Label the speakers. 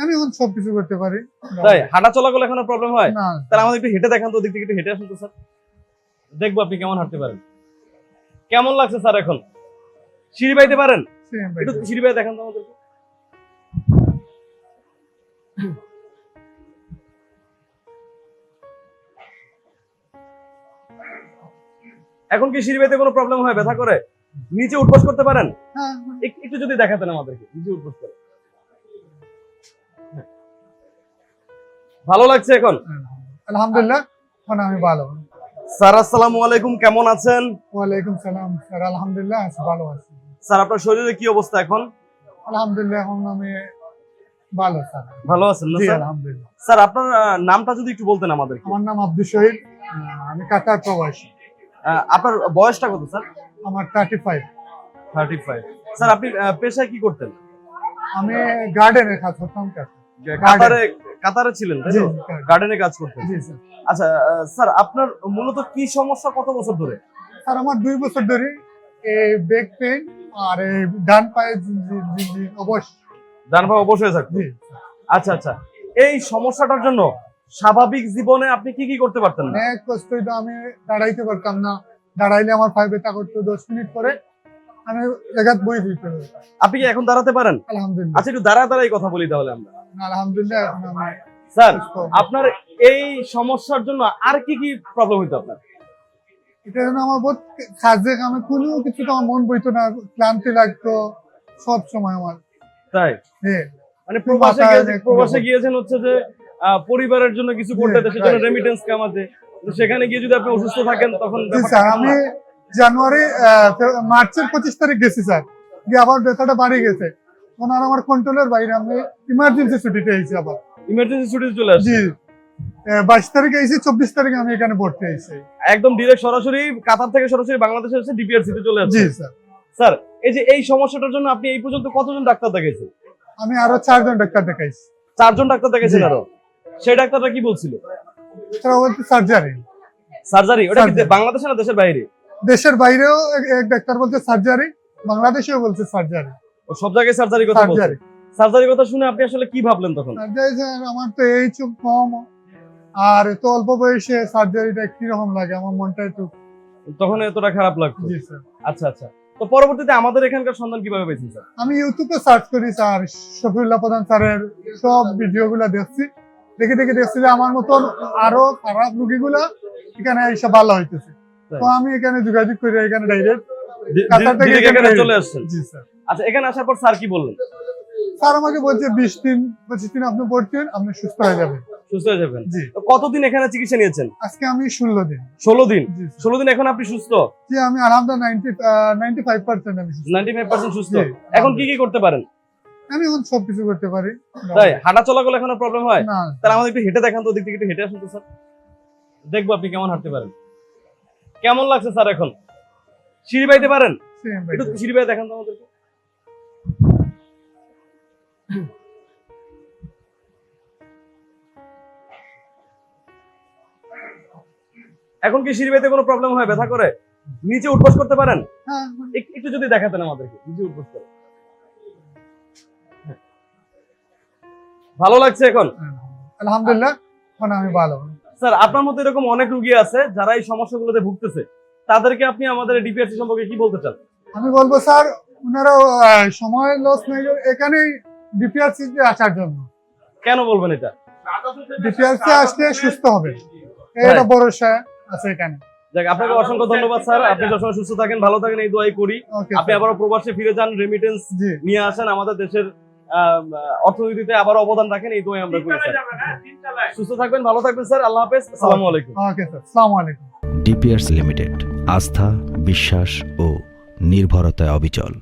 Speaker 1: আমি এখন সবকিছু করতে পারি।
Speaker 2: তাই? হাঁটা প্রবলেম হয়?
Speaker 1: না।
Speaker 2: তাহলে আমাদের একটু হেঁটে দেখান তো থেকে একটু হেঁটে আসুন তো স্যার। দেখব আপনি কেমন হাঁটতে পারেন। কেমন লাগছে স্যার এখন? সিঁড়ি বাইতে পারেন? একটু সিঁড়ি বাইতে দেখান তো আমাদেরকে। এখন কি সিঁড়ি বাইতে কোনো প্রবলেম হয়? ব্যথা করে? নিচে উঠবস করতে পারেন?
Speaker 1: হ্যাঁ
Speaker 2: একটু যদি দেখাতেন আমাদেরকে নিচে উঠবস করে। ভালো লাগছে এখন?
Speaker 1: আলহামদুলিল্লাহ এখন আমি ভালো।
Speaker 2: স্যার আসসালামু আলাইকুম কেমন আছেন?
Speaker 1: ওয়ালাইকুম সালাম স্যার আলহামদুলিল্লাহ আছি, ভালো আছি।
Speaker 2: স্যার আপনার শরীরে কি অবস্থা এখন?
Speaker 1: আলহামদুলিল্লাহ এখন আমি ভালো স্যার।
Speaker 2: ভালো আছেন না স্যার?
Speaker 1: আলহামদুলিল্লাহ।
Speaker 2: স্যার আপনার নামটা যদি একটু বলতেন আমাদের
Speaker 1: আমার নাম আব্দুল শহীদ আমি কাতার প্রবাসী।
Speaker 2: আপনার বয়সটা কত স্যার?
Speaker 1: আমার thirty five
Speaker 2: thirty five sir আপনি পেশায় কি করতেন?
Speaker 1: আমি গার্ডেনে কাজ করতাম
Speaker 2: কাতারে কাতারে ছিলেন তাই তো? গার্ডেনে কাজ করতেন। আচ্ছা স্যার আপনার মূলত কি সমস্যা কত বছর ধরে?
Speaker 1: স্যার আমার দুই বছর ধরে ব্যাক পেইন আর ডান পায়ে অবশ্য
Speaker 2: ডান পা অবশ হয়ে থাকতো? আচ্ছা আচ্ছা। এই সমস্যাটার জন্য স্বাভাবিক জীবনে আপনি কি কি করতে পারতেন না?
Speaker 1: অনেক কষ্ট হইতো আমি দাঁড়াইতে পারতাম না। দাঁড়াইলে আমার পায়ে ব্যথা করতো। দশ মিনিট পরে আমি জায়গাত বই
Speaker 2: আপনি কি এখন দাঁড়াতে পারেন?
Speaker 1: আলহামদুলিল্লাহ।
Speaker 2: আচ্ছা একটু দাঁড়া দাঁড়াই কথা বলি তাহলে আমরা।
Speaker 1: আলহামদুলিল্লাহ
Speaker 2: স্যার আপনার এই সমস্যার জন্য আর কি কি প্রবলেম হইতো আপনার?
Speaker 1: এটা জন্য আমার বহুত কাজে আমি কোনো কিছু তো আমার মন বইতো না ক্লান্তি লাগতো সব সময় আমার।
Speaker 2: তাই?
Speaker 1: হ্যাঁ
Speaker 2: মানে প্রবাসে গিয়েছেন হচ্ছে যে পরিবারের জন্য কিছু করতে. রেমিটেন্স কামাতে সেখানে গিয়ে যদি আপনি অসুস্থ থাকেন তখন
Speaker 1: আমি? জানুয়ারি মার্চের পঁচিশ তারিখ গেছি স্যার। গিয়ে আবার ব্যথাটা বাড়ি গেছে। আর আমার কন্ট্রোলের বাইরে আমি ইমার্জেন্সি ছুটিতে এসেছি আবার।
Speaker 2: ইমার্জেন্সি ছুটিতে চলে আসছে?
Speaker 1: জি। বাইশ তারিখে এসেছি চব্বিশ তারিখে আমি এখানে ভর্তি হয়েছি।
Speaker 2: একদম ডিরেক্ট সরাসরি কাতার থেকে সরাসরি বাংলাদেশে এসে ডিপিআরসি তে চলে
Speaker 1: জি স্যার।
Speaker 2: স্যার এই যে এই সমস্যাটার জন্য আপনি এই পর্যন্ত কতজন ডাক্তার দেখাইছেন?
Speaker 1: আমি আরও চারজন ডাক্তার দেখাইছি।
Speaker 2: চারজন ডাক্তার দেখাইছেন আরও? সেই ডাক্তারটা কি বলছিল?
Speaker 1: সার্জারি
Speaker 2: সার্জারি ওটা বাংলাদেশে না দেশের বাইরে?
Speaker 1: দেশের বাইরেও এক- ডাক্তার বলছে সার্জারি বাংলাদেশেও বলছে সার্জারি
Speaker 2: ও সব জায়গায় সার্জারি কথা
Speaker 1: সার্জারি
Speaker 2: সার্জারি কথা শুনে আপনি আসলে কি ভাবলেন তখন?
Speaker 1: আমার তো এই চুপ কম। আর এত অল্প বয়সে সার্জারিটা কীরকম লাগে? আমার মনটা একটু
Speaker 2: তখন এতটা খারাপ লাগতো।
Speaker 1: জি স্যার।
Speaker 2: আচ্ছা আচ্ছা। তো পরবর্তীতে আমাদের এখানকার সন্ধান কীভাবে পেয়েছেন স্যার?
Speaker 1: আমি ইউটিউবে সার্চ করি স্যার। শফিউল্লাহ প্রধান স্যারের সব ভিডিও গুলা দেখছি। দেখে দেখে দেখছি যে আমার মতন আরও খারাপ রুগীগুলা এখানে এসে ভালো হইতেছে। তো আমি এখানে যোগাযোগ করে এখানে ডাইরেক্ট এখানে
Speaker 2: চলে আসছেন?
Speaker 1: জি স্যার
Speaker 2: আচ্ছা এখানে আসার পর স্যার কি বললেন?
Speaker 1: স্যার আমাকে বলছে বিশ দিন পঁচিশ দিন আপনি ভর্তি হন আপনি সুস্থ হয়ে যাবেন।
Speaker 2: সুস্থ হয়ে যাবেন?
Speaker 1: জি।
Speaker 2: কতদিন এখানে চিকিৎসা নিয়েছেন?
Speaker 1: আজকে আমি ষোলো দিন।
Speaker 2: ষোলো দিন? ষোলো দিন এখন আপনি সুস্থ?
Speaker 1: জি আমি আলহামদুলিল্লাহ নাইনটি নাইনটি ফাইভ পার্সেন্ট আমি সুস্থ।
Speaker 2: নাইনটি ফাইভ পার্সেন্ট সুস্থ এখন কি কি করতে পারেন?
Speaker 1: আমি এখন সবকিছু করতে পারি।
Speaker 2: তাই? হাঁটা চলাচল এখন প্রবলেম হয়?
Speaker 1: না
Speaker 2: তাহলে আমাদের একটু হেঁটে দেখান তো ওদিক থেকে একটু হেঁটে আসুন তো স্যার দেখব আপনি কেমন হাঁটতে পারেন। কেমন লাগছে স্যার এখন? সিঁড়ি বাইতে পারেন? একটু সিঁড়ি বাইতে দেখান তো আমাদেরকে। এখন কি সিঁড়ি বাইতে কোনো প্রবলেম হয়? ব্যথা করে? নিচে উঠবস করতে পারেন?
Speaker 1: হ্যাঁ
Speaker 2: একটু যদি দেখাতেন আমাদেরকে নিচে উঠবস করে। হ্যাঁ। ভালো লাগছে এখন?
Speaker 1: আলহামদুলিল্লাহ। এখন আমি ভালো।
Speaker 2: স্যার আপনার মতো এরকম অনেক রুগী আছে যারা এই সমস্যাগুলোতে ভুগতেছে। তাদেরকে আপনি আমাদের ডিপিআরসি সম্পর্কে কি বলতে চান?
Speaker 1: আমি বলব স্যার ওনারাও আহ, সময় লস নেই এখানেই ডিপিআরসি তে আসার জন্য।
Speaker 2: কেন বলবেন এটা?
Speaker 1: ডিপিআরসি আসলে সুস্থ হবে। এটা ভরসা আছে এখানে।
Speaker 2: যাক আপনাকে অসংখ্য ধন্যবাদ স্যার। আপনি সবসময় সুস্থ থাকেন ভালো থাকেন এই দোয়াই করি। আপনি আবারও প্রবাসে ফিরে যান রেমিটেন্স নিয়ে আসেন আমাদের দেশের অর্থনীতিতে আবার অবদান রাখেন এই দোয়াই আমরা করি স্যার। সুস্থ থাকবেন ভালো থাকবেন স্যার। আল্লাহ হাফেজ। আসসালামু আলাইকুম।
Speaker 1: Okay sir. সালাম আলাইকুম।
Speaker 3: ডিপিআরস লিমিটেড আস্থা বিশ্বাস ও নির্ভরতায় অবিচল।